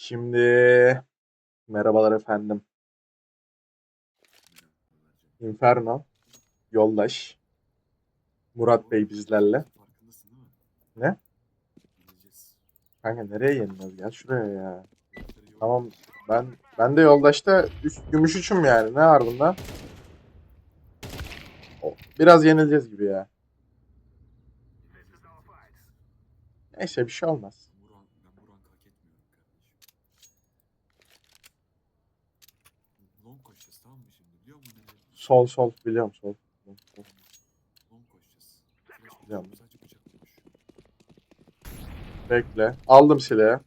Şimdi merhabalar efendim. Inferno, Yoldaş, Murat Bey bizlerle. Ne? Kanka nereye yeniliyoruz? Gel şuraya ya. Tamam ben ben de Yoldaş'ta üst gümüş üçüm yani. Ne var bunda? Biraz yenileceğiz gibi ya. Neyse bir şey olmaz. Bu rank, ben bu rankı hak etmiyorum kardeşim. Long koşacağız tamam mı şimdi? Biliyor musun nereye? Sol sol biliyorum sol. Biliyorum. Bekle. Aldım silahı.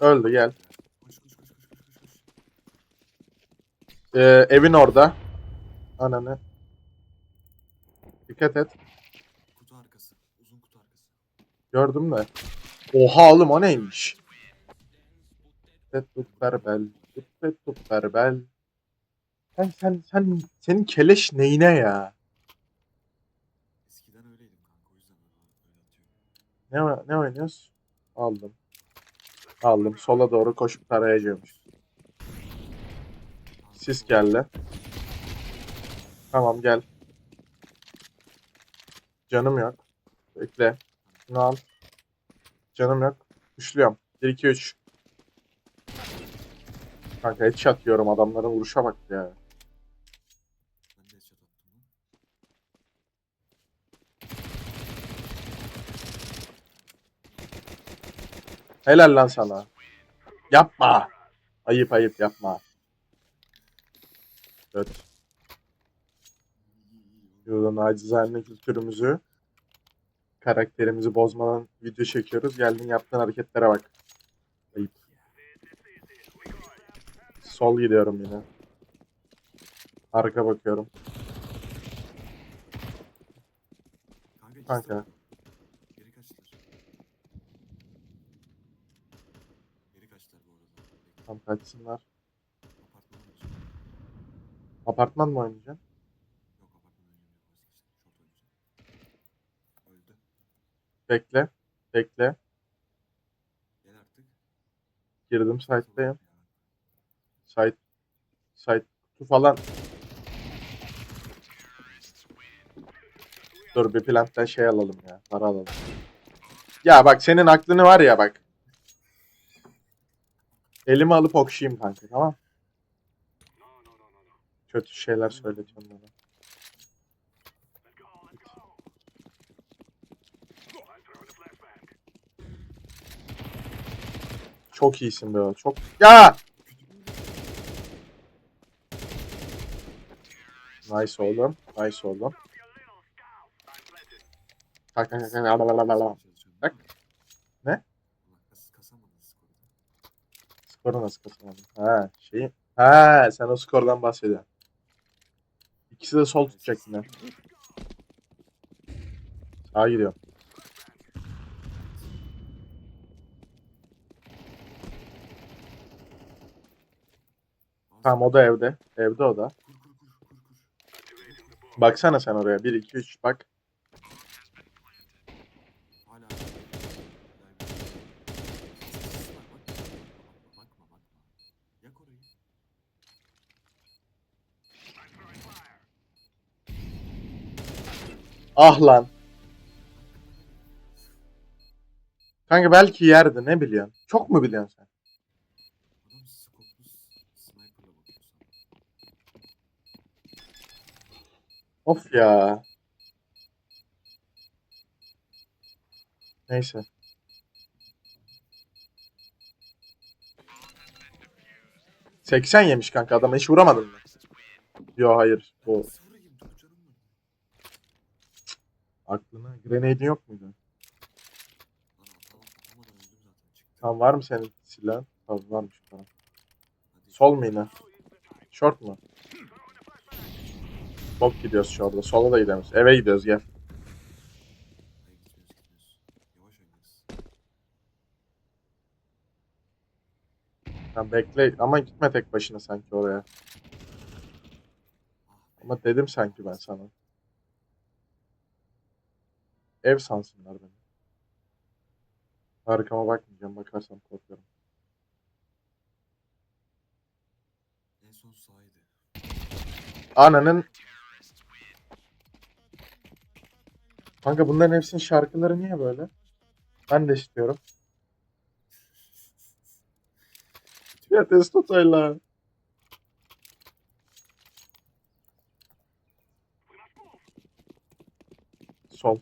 Öldü gel. Ee, evin orada. Ananı. Dikkat et. Kutu arkası. Uzun kutu arkası. Gördüm de. Oha oğlum o neymiş? Tut tut berbel. Tut tut berbel. Sen sen sen senin keleş neyine ya? Eskiden öyleydim kanka o yüzden öyle, öyle atıyorum. Ne ne oynuyoruz? Aldım. Aldım. Sola doğru koşup tarayacağımız. Kanka, Sis geldi. Tamam gel. Canım yok. Bekle. Şunu al. Canım yok. Üçlüyorum. 1 2 3. Kanka headshot yiyorum adamların vuruşa bak ya. Ben de headshot attım lan. Helal lan sana. Yapma. Ayıp ayıp yapma. Evet. Buradan acizane kültürümüzü karakterimizi bozmadan video çekiyoruz. Geldin yaptığın hareketlere bak. Ayıp. Sol gidiyorum yine. Arka bakıyorum. Kanka, ikisi de Kanka. burada. Geri kaçtılar. Geri kaçtılar bu arada. Bekle, Tam kaçsınlar. Apartman mı oynayacaksın? Bekle. Bekle. Girdim site'dayım. Site. Site kutu falan. Dur bir plantten şey alalım ya. Para alalım. Ya bak senin aklını var ya bak. Elimi alıp okşayayım kanka tamam. Kötü şeyler söyletiyorsun bana. Çok iyisin be o. Çok. Ya! Nice oğlum. Nice oğlum. Kalk kalk kalk. kalk. Lalalala. Bak. Ne? Allah kas, kasamadın skoru. Skoru nasıl kasamadın? Ha şeyi. Ha sen o skordan bahsediyorsun. İkisi de sol tutacak yine. Sağa gidiyorum. Tamam o da evde. Evde o da. Baksana sen oraya. 1 2 3 bak. Hala. Bakma bakma bakma. Yak orayı. Ah lan. Kanka belki yerdi ne biliyorsun? Çok mu biliyorsun sen? Of ya. Neyse. ...80 yemiş kanka adama hiç vuramadın mı? Yo hayır. Bu Sıfıra girdim çok canım var. Aklına grenade'in yok muydu? Lan atalım var mı senin silahın? Tamam varmış tamam. Hadi. Sol mu yine? Short mu? Bok gidiyoruz şu anda. Sola da gidiyoruz. Eve gidiyoruz gel. Hayır bekle ama gitme tek başına sanki oraya. Ama dedim sanki ben sana. Ev sansınlar beni. Arkama bakmayacağım. Bakarsam korkarım. En son sahaydı. Ananın... Kanka bunların hepsinin şarkıları niye böyle? Ben de istiyorum. ya testotayla. Sol.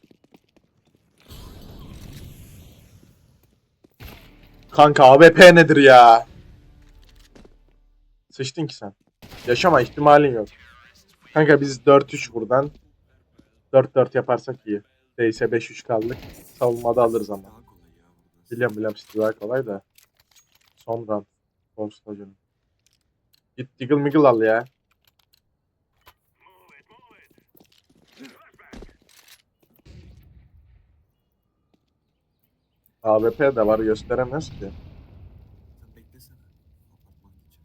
Kanka AWP nedir ya? Sıçtın ki sen. Yaşama ihtimalin yok. Kanka biz 4-3 buradan. 4-4 yaparsak iyi. Değilse 5-3 kaldık. Savunmada alırız ama. Biliyorum biliyorum City daha kolay da. Son round. Force. Git Diggle Miggle al ya. AWP de var gösteremez ki. Sen beklesene. Apartman için.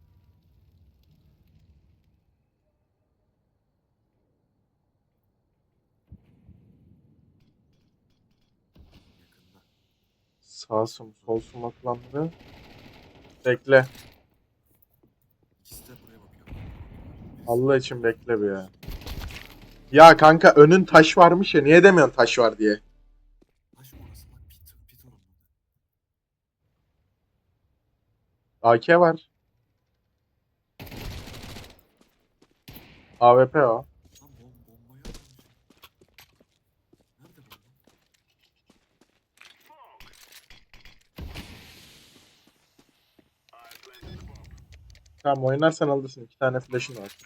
Yakında. Sağ sum sol sumaklandı. Bekle. İkisi de buraya bakıyor. Allah için bekle bir ya. Ya kanka önün taş varmış ya niye demiyorsun taş var diye. Taş orası bak pit, pit orada. AK var. AWP o. Lan? Tamam oynarsan alırsın. İki tane flash'ın var.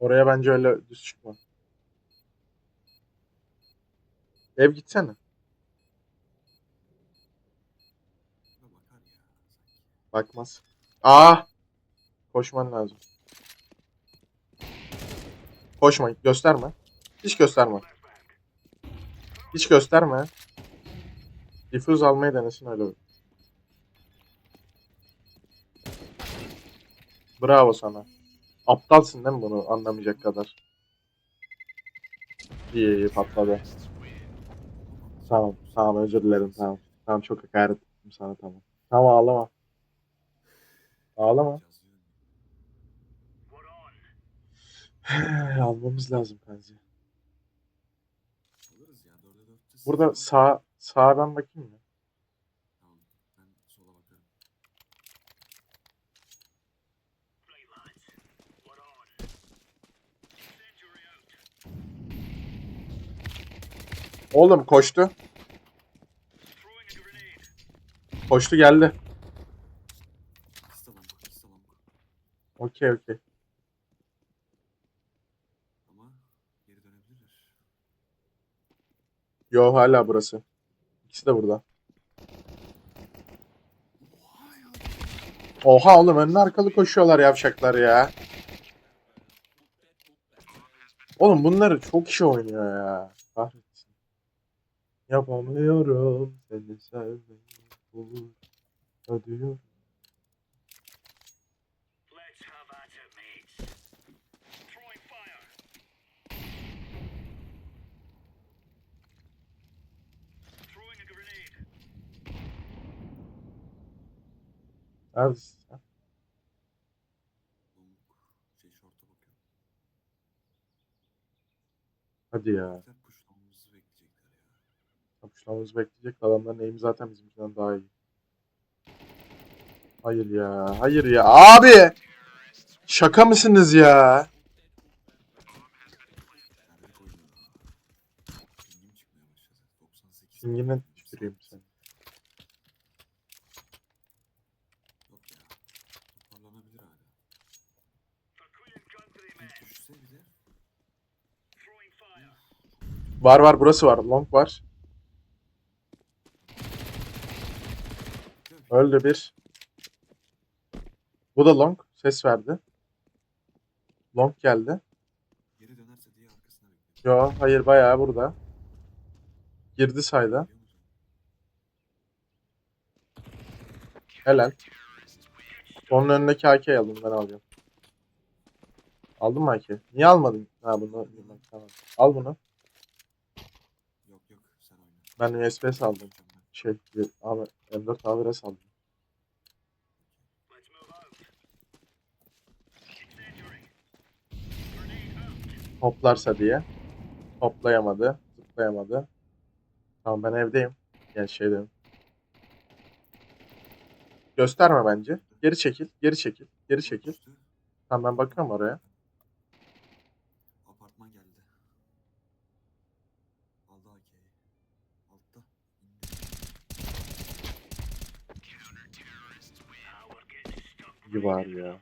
Oraya bence öyle düz çıkma. Ev gitsene. Bakmaz. Aa! Koşman lazım. Koşma. Gösterme. Hiç gösterme. Hiç gösterme. Diffuse almayı denesin öyle. Bravo sana. Aptalsın değil mi bunu anlamayacak kadar? İyi iyi patladı. Tamam tamam özür dilerim tamam. Tamam çok hakaret ettim sana tamam. Tamam ağlama. Ağlama. Almamız lazım dörtte Burada sağ sağa ben bakayım mı? Tamam. Ben sola bakarım. Oğlum koştu. Koştu geldi. Okey okey. Yo hala burası. İkisi de burada. Oha oğlum önüne arkalı koşuyorlar yavşaklar ya. Oğlum bunları çok kişi oynuyor ya. Kahretsin. Yapamıyorum seni sevmeyi. Olur. Ödüyor. Neredesin sen? Şey. Hadi ya. Kapışmamızı bekleyecek adamların aim zaten bizimkinden daha iyi. Hayır ya. Hayır ya. Abi! Şaka mısınız ya? Nerede oynuyor? Pingim çıkmaya başladı. 98. Pingine tüküreyim seni. Var var burası var. Long var. Değil mi? Öldü bir. Bu da long. Ses verdi. Long geldi. Geri dönerse diye arkasına. Yo hayır bayağı burada. Girdi sayda. Helal. Onun önündeki AK'yi aldım ben alacağım. Aldın mı AK? Niye almadın? Ha bunu tamam. Al bunu. Yok yok sen oyna. Ben USB saldım. Şey, abi, M4 A1'e saldım. Hoplarsa diye. Hoplayamadı. Zıplayamadı. Tamam ben evdeyim. Yani şeydeyim. Gösterme bence. Geri çekil. Geri çekil. Geri çekil. Tamam ben bakıyorum oraya. Apartman geldi. Aldı AK'yi. Altta. indi. İyi var ya.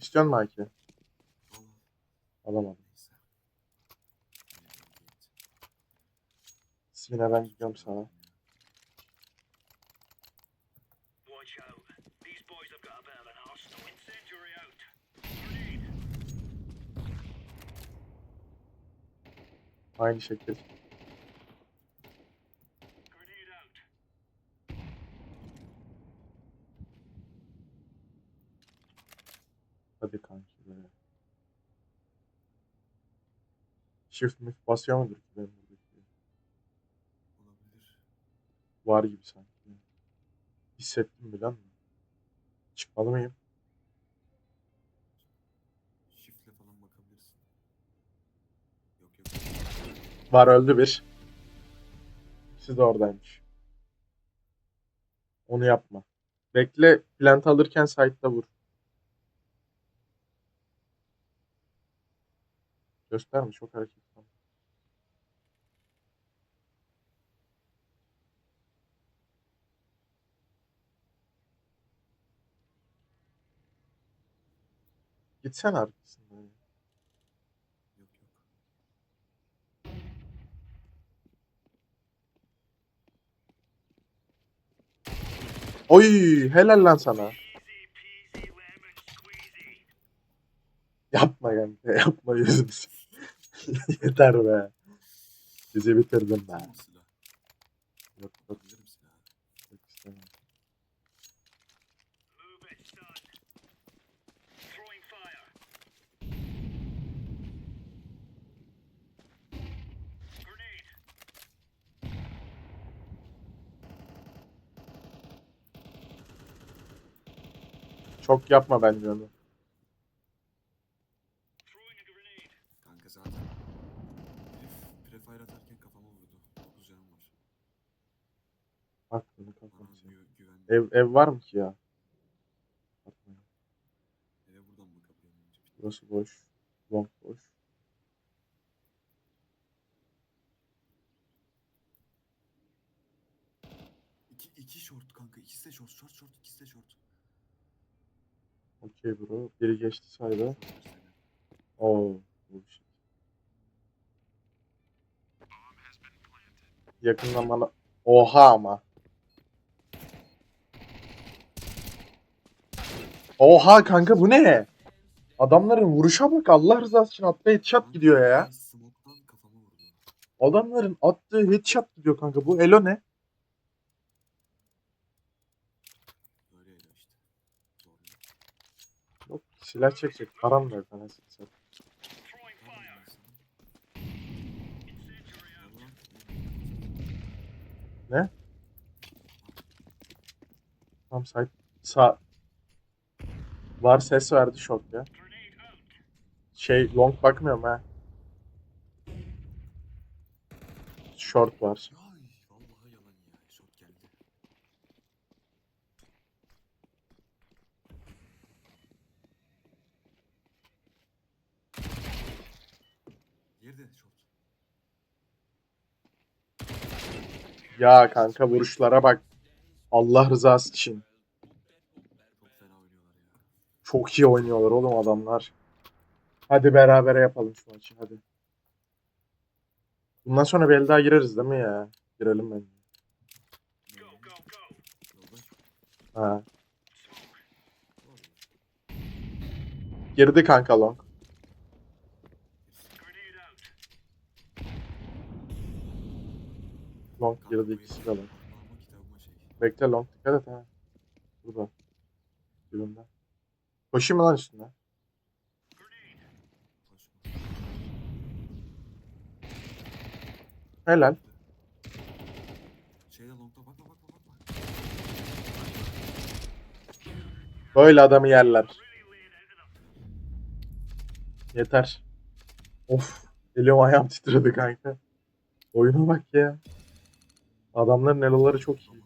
İstiyor musun al. Alamadım. Yine ben gidiyorum sana. Watch out. Hadi kanki be. Shift mi basıyor mudur ki benim buradaki? Olabilir. Var gibi sanki. Hissettim bilen mi? Çıkmalı mıyım? Shift'le falan bakabilirsin. Yok yok. Var öldü bir. İkisi de oradaymış. Onu yapma. Bekle plant alırken site'da vur. Gösterme çok hareket. yapma. Gitsene arkasından. Yok yok. Oy helal lan sana. Yapma kanka yapma yüzünü. Yeter be. Bizi bitirdin be. Silah? Yok yok Bilirim silahı. Çok yapma bence onu. Ev, ev var mı ki ya? Eve buradan bakabiliyorum. Burası boş. Long boş. İki, iki short kanka. İkisi de short. Short short. ikisi de short. Okey bro. Biri geçti sayda. Oo. bu bir şey. Yakından bana... Oha ama. Oha kanka bu ne? Adamların vuruşa bak Allah rızası için attığı headshot gidiyor ya. Adamların attığı headshot gidiyor kanka. Bu elo ne? Yok silah çekecek. Param da yok anasını satayım. Throwing Tamam fire. ben sana. Incendiary out. Allah'ım. Tam side sağ var ses verdi short ya. Şey long bakmıyorum ha. Short var. Ya kanka vuruşlara bak. Allah rızası için. Çok fena oynuyorlar ya. Çok iyi oynuyorlar oğlum adamlar. Hadi berabere yapalım şu maçı hadi. Bundan sonra bir el daha gireriz değil mi ya? Girelim bence. Ha. Girdi kanka long. Long girdi ikisi de long. Bekle long dikkat et ha. Koşayım mı lan üstüne? Helal. Şeyde longda bakma bakma bakma. Böyle adamı yerler. Yeter. Of. Elim ayağım titredi kanka. Oyuna bak ya. Adamların eloları çok iyi.